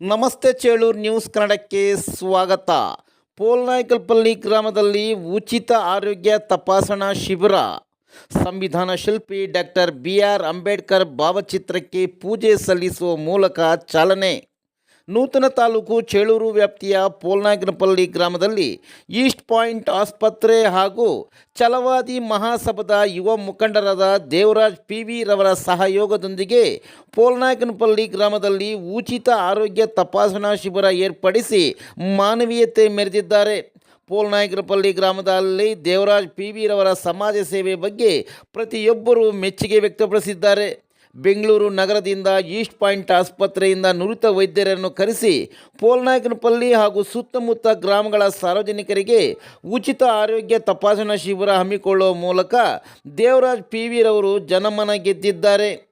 ನಮಸ್ತೆ ಚೇಳೂರು ನ್ಯೂಸ್ ಕನ್ನಡಕ್ಕೆ ಸ್ವಾಗತ. ಪೋಲ್ನಾಯ್ಕಲ್ಪಲ್ಲಿ ಗ್ರಾಮದಲ್ಲಿ ಉಚಿತ ಆರೋಗ್ಯ ತಪಾಸಣಾ ಶಿಬಿರ. ಸಂವಿಧಾನ ಶಿಲ್ಪಿ ಡಾಕ್ಟರ್ ಬಿ ಆರ್ ಅಂಬೇಡ್ಕರ್ ಭಾವಚಿತ್ರಕ್ಕೆ ಪೂಜೆ ಸಲ್ಲಿಸುವ ಮೂಲಕ ಚಾಲನೆ. ನೂತನ ತಾಲೂಕು ಚೇಳೂರು ವ್ಯಾಪ್ತಿಯ ಪೋಲ್ನಾಗನಪಲ್ಲಿ ಗ್ರಾಮದಲ್ಲಿ ಈಸ್ಟ್ ಪಾಯಿಂಟ್ ಆಸ್ಪತ್ರೆ ಹಾಗೂ ಛಲವಾದಿ ಮಹಾಸಭಾದ ಯುವ ಮುಖಂಡರಾದ ದೇವರಾಜ್ ಪಿ ವಿ ರವರ ಸಹಯೋಗದೊಂದಿಗೆ ಪೋಲ್ನಾಯಕನಪಲ್ಲಿ ಗ್ರಾಮದಲ್ಲಿ ಉಚಿತ ಆರೋಗ್ಯ ತಪಾಸಣಾ ಶಿಬಿರ ಏರ್ಪಡಿಸಿ ಮಾನವೀಯತೆ ಮೆರೆದಿದ್ದಾರೆ. ಪೋಲ್ನಾಯಕನಪಲ್ಲಿ ಗ್ರಾಮದಲ್ಲಿ ದೇವರಾಜ್ ಪಿ ವಿರವರ ಸಮಾಜ ಸೇವೆ ಬಗ್ಗೆ ಪ್ರತಿಯೊಬ್ಬರೂ ಮೆಚ್ಚುಗೆ ವ್ಯಕ್ತಪಡಿಸಿದ್ದಾರೆ. ಬೆಂಗಳೂರು ನಗರದಿಂದ ಈಸ್ಟ್ ಪಾಯಿಂಟ್ ಆಸ್ಪತ್ರೆಯಿಂದ ನುರಿತ ವೈದ್ಯರನ್ನು ಕರೆಸಿ ಪೋಲ್ನಾಯಕನಪಲ್ಲಿ ಹಾಗೂ ಸುತ್ತಮುತ್ತ ಗ್ರಾಮಗಳ ಸಾರ್ವಜನಿಕರಿಗೆ ಉಚಿತ ಆರೋಗ್ಯ ತಪಾಸಣಾ ಶಿಬಿರ ಹಮ್ಮಿಕೊಳ್ಳುವ ಮೂಲಕ ದೇವರಾಜ್ ಪಿ ವಿರವರು ಜನಮನ ಗೆದ್ದಿದ್ದಾರೆ.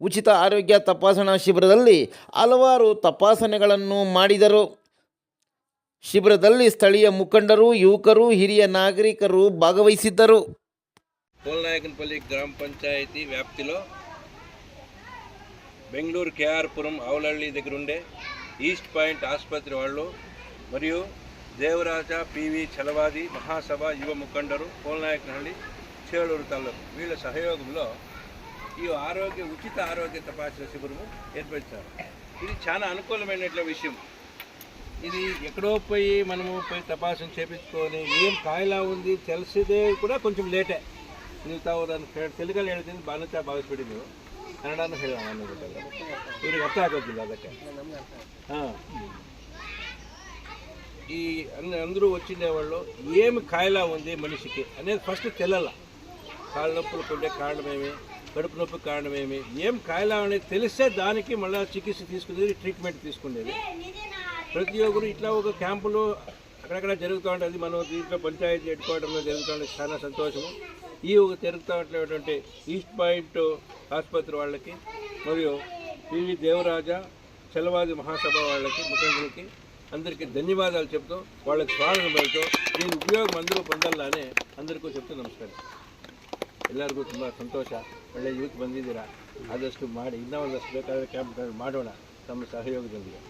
ಉಚಿತ ಆರೋಗ್ಯ ತಪಾಸಣಾ ಶಿಬಿರದಲ್ಲಿ ಹಲವಾರು ತಪಾಸಣೆಗಳನ್ನು ಮಾಡಿದರು. ಶಿಬಿರದಲ್ಲಿ ಸ್ಥಳೀಯ ಮುಖಂಡರು, ಯುವಕರು, ಹಿರಿಯ ನಾಗರಿಕರು ಭಾಗವಹಿಸಿದ್ದರು. పూలనాయకనపల్లి గ్రామ పంచాయతీ వ్యాప్తిలో బెంగళూరు కేఆర్పురం ఆవులహళ్ళి దగ్గరుండే ఈస్ట్ పాయింట్ ఆసుపత్రి వాళ్ళు మరియు దేవరాజ పివి చలవాది మహాసభ యువ ముఖండరు పోలనాయకనహళ్ళి చేలూరు తాలూకు. వీళ్ళ సహయోగంలో ఈ ఆరోగ్య ఉచిత ఆరోగ్య తపాసుల శిబిరము ఏర్పరిచారు. ఇది చాలా అనుకూలమైనట్ల విషయం. ఇది ఎక్కడో పోయి మనము పోయి తపాసన చేపించుకొని ఏం కాయలా ఉంది తెలిసిదే కూడా కొంచెం లేటే. ನೀವು ತಾವು ನಾನು ತೆಲುಗಲ್ಲಿ ಹೇಳ್ತೀನಿ ಬಾನುತ್ತಾ ಭಾವಿಸ್ಬಿಡಿ ನೀವು ಕನ್ನಡನೂ ಹೇಳೋಣ ಅನ್ನೋ ಗೊತ್ತಲ್ಲ ಇವ್ರಿಗೆ ಅರ್ಥ ಆಗೋದಿಲ್ಲ ಅದಕ್ಕೆ ಹಾಂ ఈ అన్ని అందరూ వచ్చిండే వాళ్ళు ఏమి కాయలా ఉంది మనిషికి అనేది ఫస్ట్ తెలల కాళ్ళ నొప్పులకు ఉండే కారణమేమి కడుపు నొప్పి కారణమేమి ఏం కాయలా అనేది తెలిస్తే దానికి మళ్ళీ చికిత్స తీసుకునేది ట్రీట్మెంట్ తీసుకునేది ప్రతి ఒక్కరు ఇట్లా ఒక క్యాంపులో అక్కడక్కడ జరుగుతూ ఉంటుంది మనం దీంట్లో పంచాయతీ హెడ్ క్వార్టర్లో జరుగుతూ ఉంటుంది చాలా సంతోషము ఈ ఒక జరుగుతూ ఉన్నటువంటి ఈస్ట్ పాయింట్ ఆసుపత్రి వాళ్ళకి మరియు పివి దేవరాజ చలవాది మహాసభ వాళ్ళకి ముఖ్యమంత్రికి అందరికీ ధన్యవాదాలు చెప్తూ వాళ్ళకి స్వాగతం పలుతూ దీని ఉపయోగం అందరూ పొందాలని అందరికీ చెప్తూ ನಮಸ್ಕಾರ ಎಲ್ಲರಿಗೂ ತುಂಬ ಸಂತೋಷ ಒಳ್ಳೆ ಯೂತ್ ಬಂದಿದ್ದೀರಾ ಆದಷ್ಟು ಮಾಡಿ ಇನ್ನೂ ಒಂದಷ್ಟು ಬೇಕಾದರೆ ಕ್ಯಾಂಪ್ ಮಾಡೋಣ ತಮ್ಮ ಸಹಯೋಗದೊಂದಿಗೆ